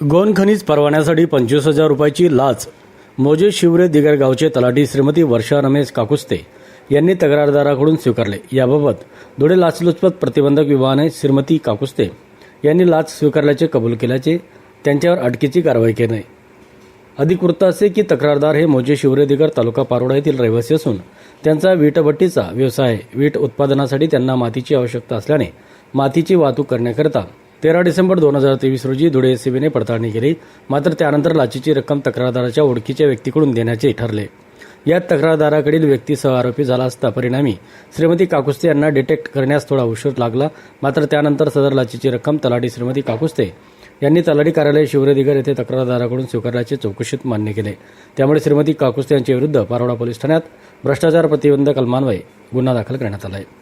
गोन खनिज परवान्यासाठी पंचवीस हजार रुपयाची लाच. मोजे शिवरे दिगर गावचे तलाठी श्रीमती वर्षा रमेश काकुस्ते यांनी तक्रारदाराकडून स्वीकारले. याबाबत धुळे लाचलुचपत प्रतिबंधक विभागाने श्रीमती काकुस्ते यांनी लाच स्वीकारल्याचे कबूल केल्याचे त्यांच्यावर अटकेची कारवाई केली आहे अधिक वृत्त असे की तक्रारदार हे मोजे शिवरेदिगर तालुका पारोडा येथील रहिवासी असून त्यांचा वीटभट्टीचा व्यवसाय आहे वीट उत्पादनासाठी त्यांना मातीची आवश्यकता असल्याने मातीची वाहतूक करण्याकरिता तेरा डिसेंबर दोन हजार तेवीस रोजी धुळे एसीबीने पडताळणी केली. मात्र त्यानंतर लाचेची रक्कम तक्रारदाराच्या ओळखीच्या व्यक्तीकडून देण्याचे ठरले. यात तक्रारदाराकडील व्यक्ती सहआरोपी झाला असता परिणामी श्रीमती काकुस्ते यांना डिटेक्ट करण्यास थोडा उशीर लागला. मात्र त्यानंतर सदर लाचेची रक्कम तलाठी श्रीमती काकुस्ते यांनी तलाठी कार्यालय शिवरेदिगर येथे तक्रारदाराकडून स्वीकारल्याचे चौकशीत मान्य केले. त्यामुळे श्रीमती काकुस्ते यांच्या विरुद्ध पारोडा पोलीस ठाण्यात भ्रष्टाचार प्रतिबंधक कलमान्वये गुन्हा दाखल करण्यात आला आहे